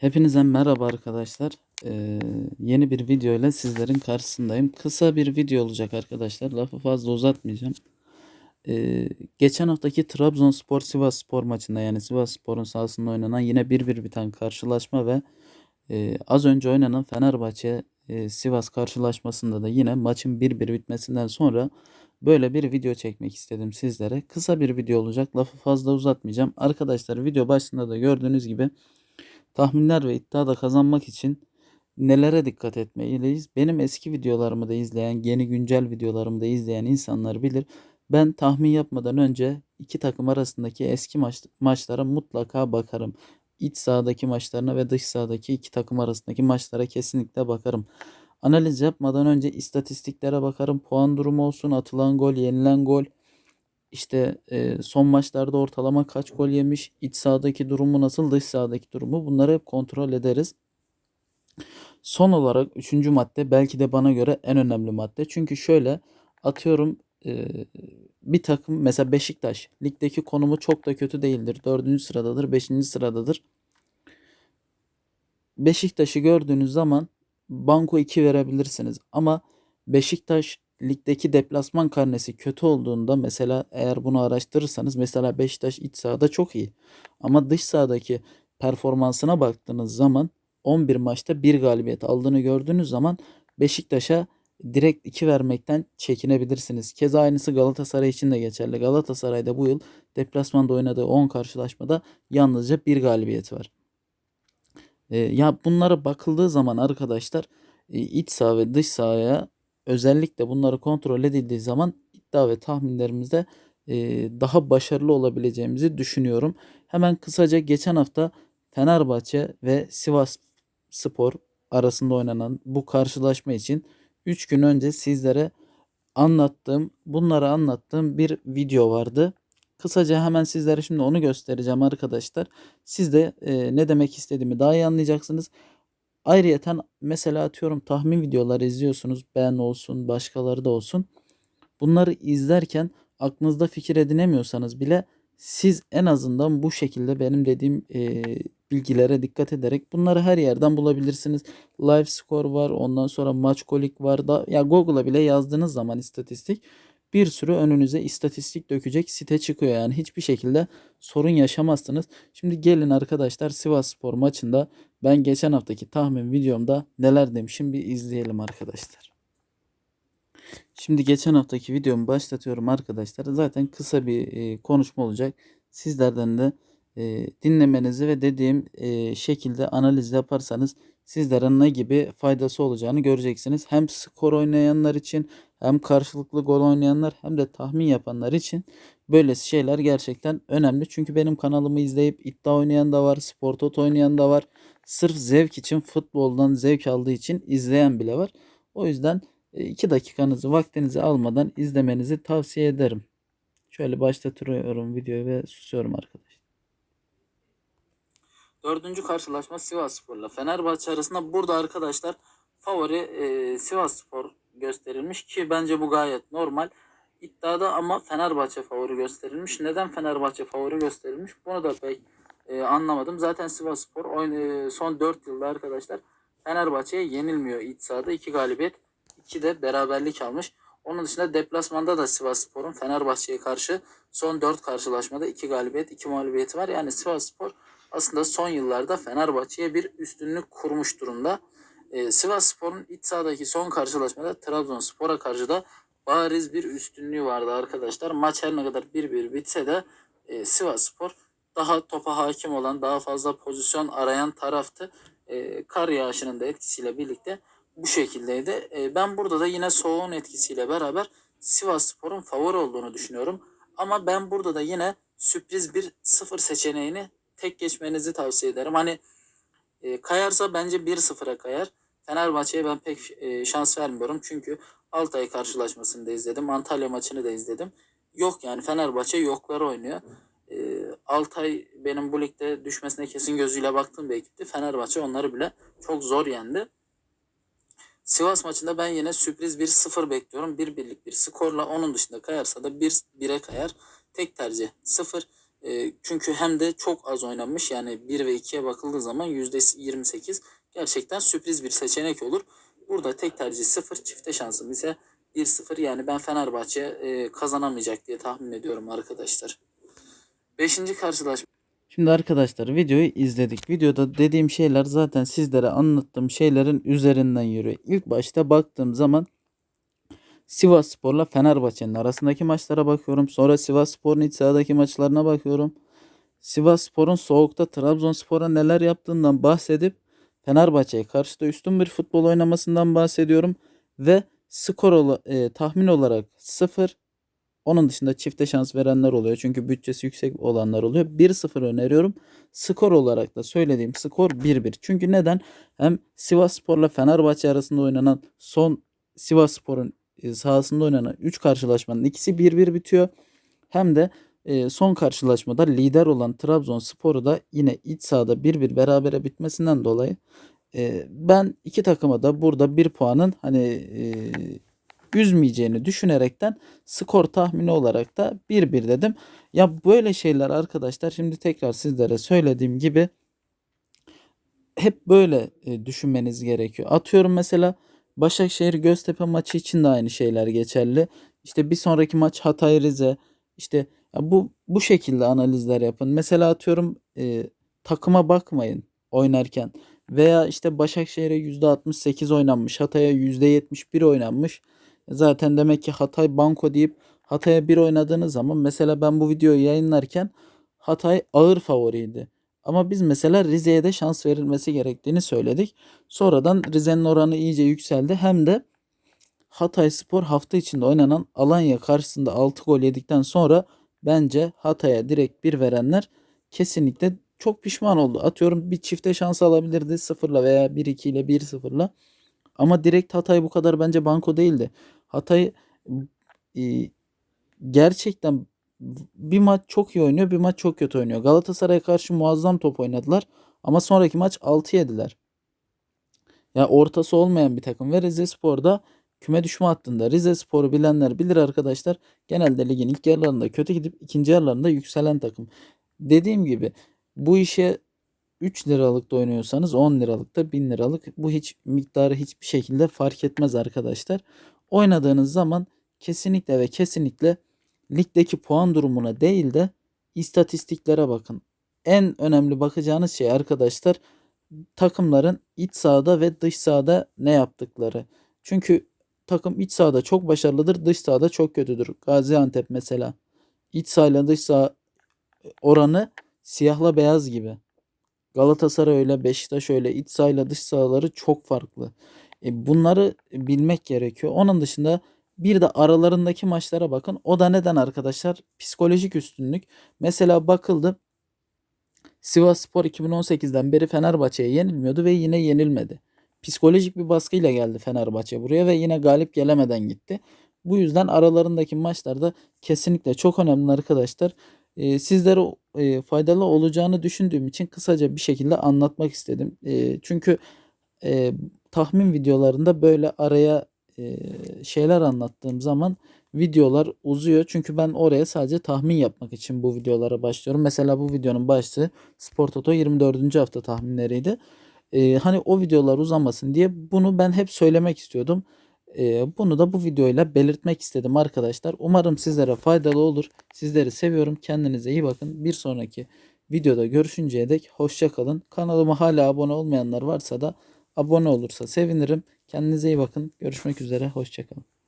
Hepinize merhaba arkadaşlar. Ee, yeni bir video ile sizlerin karşısındayım. Kısa bir video olacak arkadaşlar. Lafı fazla uzatmayacağım. Ee, geçen haftaki Trabzonspor Sivasspor maçında yani Sivasspor'un sahasında oynanan yine 1-1 biten karşılaşma ve e, az önce oynanan Fenerbahçe e, Sivas karşılaşmasında da yine maçın 1-1 bitmesinden sonra böyle bir video çekmek istedim sizlere. Kısa bir video olacak. Lafı fazla uzatmayacağım. Arkadaşlar video başında da gördüğünüz gibi tahminler ve iddiada kazanmak için nelere dikkat etmeliyiz? Benim eski videolarımı da izleyen, yeni güncel videolarımı da izleyen insanlar bilir. Ben tahmin yapmadan önce iki takım arasındaki eski maç, maçlara mutlaka bakarım. İç sahadaki maçlarına ve dış sahadaki iki takım arasındaki maçlara kesinlikle bakarım. Analiz yapmadan önce istatistiklere bakarım. Puan durumu olsun, atılan gol, yenilen gol. İşte e, son maçlarda ortalama kaç gol yemiş, iç sahadaki durumu nasıl, dış sahadaki durumu bunları hep kontrol ederiz. Son olarak üçüncü madde belki de bana göre en önemli madde. Çünkü şöyle atıyorum e, bir takım mesela Beşiktaş ligdeki konumu çok da kötü değildir. Dördüncü sıradadır, beşinci sıradadır. Beşiktaş'ı gördüğünüz zaman banko 2 verebilirsiniz. Ama Beşiktaş ligdeki deplasman karnesi kötü olduğunda mesela eğer bunu araştırırsanız mesela Beşiktaş iç sahada çok iyi. Ama dış sahadaki performansına baktığınız zaman 11 maçta bir galibiyet aldığını gördüğünüz zaman Beşiktaş'a direkt 2 vermekten çekinebilirsiniz. Keza aynısı Galatasaray için de geçerli. Galatasaray'da bu yıl deplasmanda oynadığı 10 karşılaşmada yalnızca bir galibiyeti var. E, ya bunlara bakıldığı zaman arkadaşlar e, iç saha ve dış sahaya özellikle bunları kontrol edildiği zaman iddia ve tahminlerimizde daha başarılı olabileceğimizi düşünüyorum. Hemen kısaca geçen hafta Fenerbahçe ve Sivas Spor arasında oynanan bu karşılaşma için 3 gün önce sizlere anlattığım, bunları anlattığım bir video vardı. Kısaca hemen sizlere şimdi onu göstereceğim arkadaşlar. Siz de e, ne demek istediğimi daha iyi anlayacaksınız. Ayrıyeten mesela atıyorum tahmin videoları izliyorsunuz. Ben olsun, başkaları da olsun. Bunları izlerken aklınızda fikir edinemiyorsanız bile siz en azından bu şekilde benim dediğim e, bilgilere dikkat ederek bunları her yerden bulabilirsiniz. Live score var, ondan sonra maç kolik var da ya Google'a bile yazdığınız zaman istatistik bir sürü önünüze istatistik dökecek site çıkıyor. Yani hiçbir şekilde sorun yaşamazsınız. Şimdi gelin arkadaşlar Sivas Spor maçında ben geçen haftaki tahmin videomda neler demişim bir izleyelim arkadaşlar. Şimdi geçen haftaki videomu başlatıyorum arkadaşlar. Zaten kısa bir e, konuşma olacak. Sizlerden de e, dinlemenizi ve dediğim e, şekilde analiz yaparsanız sizlere ne gibi faydası olacağını göreceksiniz. Hem skor oynayanlar için hem karşılıklı gol oynayanlar hem de tahmin yapanlar için böyle şeyler gerçekten önemli. Çünkü benim kanalımı izleyip iddia oynayan da var, spor toto oynayan da var. Sırf zevk için futboldan zevk aldığı için izleyen bile var. O yüzden 2 dakikanızı vaktinizi almadan izlemenizi tavsiye ederim. Şöyle başlatıyorum videoyu ve susuyorum arkadaşlar. Dördüncü karşılaşma Sivas Spor'la Fenerbahçe arasında burada arkadaşlar favori e, Sivas Spor gösterilmiş ki bence bu gayet normal. İddiada ama Fenerbahçe favori gösterilmiş. Neden Fenerbahçe favori gösterilmiş? Bunu da pek e, anlamadım. Zaten Sivas Spor oyun, e, son 4 yılda arkadaşlar Fenerbahçe'ye yenilmiyor iç sahada. 2 galibiyet, 2 de beraberlik almış. Onun dışında deplasmanda da Sivas Spor'un Fenerbahçe'ye karşı son 4 karşılaşmada 2 galibiyet, 2 mağlubiyeti var. Yani Sivas Spor aslında son yıllarda Fenerbahçe'ye bir üstünlük kurmuş durumda. Ee, Sivas Spor'un iç sahadaki son karşılaşmada Trabzonspor'a karşı da bariz bir üstünlüğü vardı arkadaşlar. Maç her ne kadar 1-1 bitse de e, Sivas Spor daha topa hakim olan, daha fazla pozisyon arayan taraftı. E, kar yağışının da etkisiyle birlikte bu şekildeydi. E, ben burada da yine soğuğun etkisiyle beraber Sivas Spor'un favori olduğunu düşünüyorum. Ama ben burada da yine sürpriz bir sıfır seçeneğini tek geçmenizi tavsiye ederim. Hani e, kayarsa bence 1-0'a kayar. Fenerbahçe'ye ben pek e, şans vermiyorum. Çünkü Altay karşılaşmasını da izledim. Antalya maçını da izledim. Yok yani Fenerbahçe yokları oynuyor. E, Altay benim bu ligde düşmesine kesin gözüyle baktığım bir ekipti. Fenerbahçe onları bile çok zor yendi. Sivas maçında ben yine sürpriz bir sıfır bekliyorum. Bir birlik bir skorla onun dışında kayarsa da bir bire kayar. Tek tercih sıfır. E, çünkü hem de çok az oynanmış yani 1 ve 2'ye bakıldığı zaman %28 gerçekten sürpriz bir seçenek olur. Burada tek tercih 0 çifte şansım ise 1-0 yani ben Fenerbahçe e, kazanamayacak diye tahmin ediyorum arkadaşlar. Beşinci karşılaşma. Şimdi arkadaşlar videoyu izledik. Videoda dediğim şeyler zaten sizlere anlattığım şeylerin üzerinden yürüyor. İlk başta baktığım zaman Sivas Spor'la Fenerbahçe'nin arasındaki maçlara bakıyorum. Sonra Sivas Spor'un iç sahadaki maçlarına bakıyorum. Sivas Spor'un soğukta Trabzonspor'a neler yaptığından bahsedip Fenerbahçe'ye karşı da üstün bir futbol oynamasından bahsediyorum. Ve skor ola- e, tahmin olarak 0 onun dışında çifte şans verenler oluyor. Çünkü bütçesi yüksek olanlar oluyor. 1-0 öneriyorum. Skor olarak da söylediğim skor 1-1. Çünkü neden? Hem Sivas Spor'la Fenerbahçe arasında oynanan son Sivas Spor'un e, sahasında oynanan 3 karşılaşmanın ikisi 1-1 bitiyor. Hem de e, son karşılaşmada lider olan Trabzonspor'u da yine iç sahada 1-1 berabere bitmesinden dolayı e, ben iki takıma da burada bir puanın hani e, üzmeyeceğini düşünerekten skor tahmini olarak da 1-1 dedim. Ya böyle şeyler arkadaşlar şimdi tekrar sizlere söylediğim gibi hep böyle e, düşünmeniz gerekiyor. Atıyorum mesela Başakşehir Göztepe maçı için de aynı şeyler geçerli. İşte bir sonraki maç Hatay Rize. İşte bu bu şekilde analizler yapın. Mesela atıyorum e, takıma bakmayın oynarken veya işte Başakşehir'e %68 oynanmış, Hatay'a %71 oynanmış. Zaten demek ki Hatay banko deyip Hatay'a bir oynadığınız zaman mesela ben bu videoyu yayınlarken Hatay ağır favoriydi. Ama biz mesela Rize'ye de şans verilmesi gerektiğini söyledik. Sonradan Rize'nin oranı iyice yükseldi. Hem de Hatay Spor hafta içinde oynanan Alanya karşısında 6 gol yedikten sonra bence Hatay'a direkt bir verenler kesinlikle çok pişman oldu. Atıyorum bir çifte şans alabilirdi 0'la veya 1-2 ile 1-0'la. Ama direkt Hatay bu kadar bence banko değildi. Hatay e, gerçekten bir maç çok iyi oynuyor, bir maç çok kötü oynuyor. Galatasaray'a karşı muazzam top oynadılar ama sonraki maç 6 yediler. Ya ortası olmayan bir takım ve Rize Spor'da küme düşme hattında. Rize Spor'u bilenler bilir arkadaşlar. Genelde ligin ilk yarılarında kötü gidip ikinci yarılarında yükselen takım. Dediğim gibi bu işe 3 liralık da oynuyorsanız 10 liralık da 1000 liralık bu hiç miktarı hiçbir şekilde fark etmez arkadaşlar. Oynadığınız zaman kesinlikle ve kesinlikle ligdeki puan durumuna değil de istatistiklere bakın. En önemli bakacağınız şey arkadaşlar takımların iç sahada ve dış sahada ne yaptıkları. Çünkü takım iç sahada çok başarılıdır, dış sahada çok kötüdür. Gaziantep mesela iç sahayla dış saha oranı siyahla beyaz gibi. Galatasaray öyle, Beşiktaş öyle. İç sahayla dış sahaları çok farklı. E, bunları bilmek gerekiyor. Onun dışında bir de aralarındaki maçlara bakın. O da neden arkadaşlar? Psikolojik üstünlük. Mesela bakıldı. Sivas Spor 2018'den beri Fenerbahçe'ye yenilmiyordu ve yine yenilmedi. Psikolojik bir baskıyla geldi Fenerbahçe buraya ve yine galip gelemeden gitti. Bu yüzden aralarındaki maçlarda kesinlikle çok önemli arkadaşlar. Ee, sizlere e, faydalı olacağını düşündüğüm için kısaca bir şekilde anlatmak istedim. E, çünkü e, tahmin videolarında böyle araya e, şeyler anlattığım zaman videolar uzuyor. Çünkü ben oraya sadece tahmin yapmak için bu videolara başlıyorum. Mesela bu videonun başlığı Spor Toto 24. hafta tahminleriydi. E, hani o videolar uzamasın diye bunu ben hep söylemek istiyordum. E, bunu da bu videoyla belirtmek istedim arkadaşlar. Umarım sizlere faydalı olur. Sizleri seviyorum. Kendinize iyi bakın. Bir sonraki videoda görüşünceye dek hoşça kalın. Kanalıma hala abone olmayanlar varsa da abone olursa sevinirim. Kendinize iyi bakın. Görüşmek üzere. Hoşça kalın.